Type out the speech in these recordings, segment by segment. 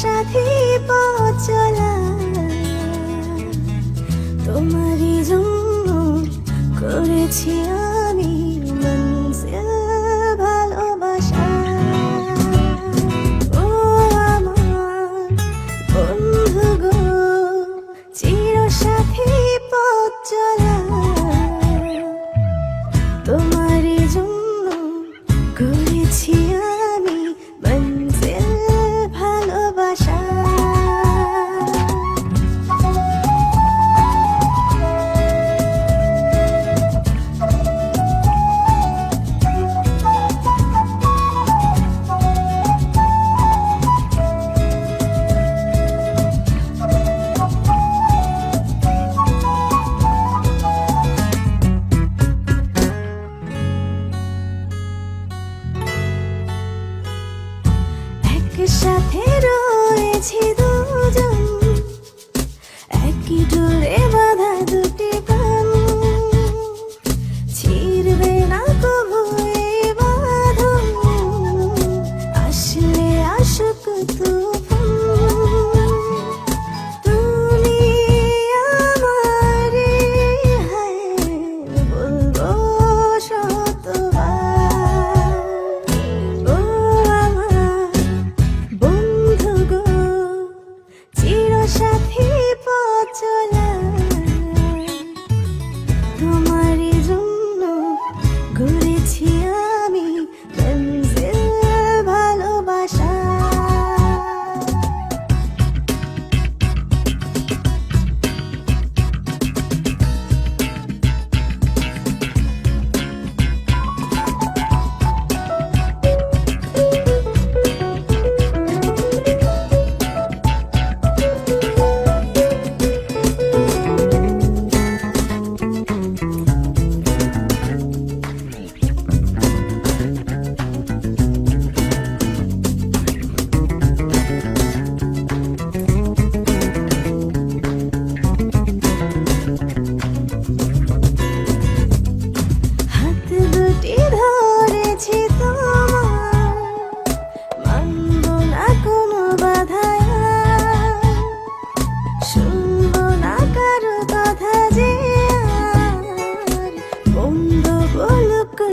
সাথে চলা করেছি আমি ভালোবাসা। ও আমার গো চির চলা তোমার একসাথে রয়েছি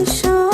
生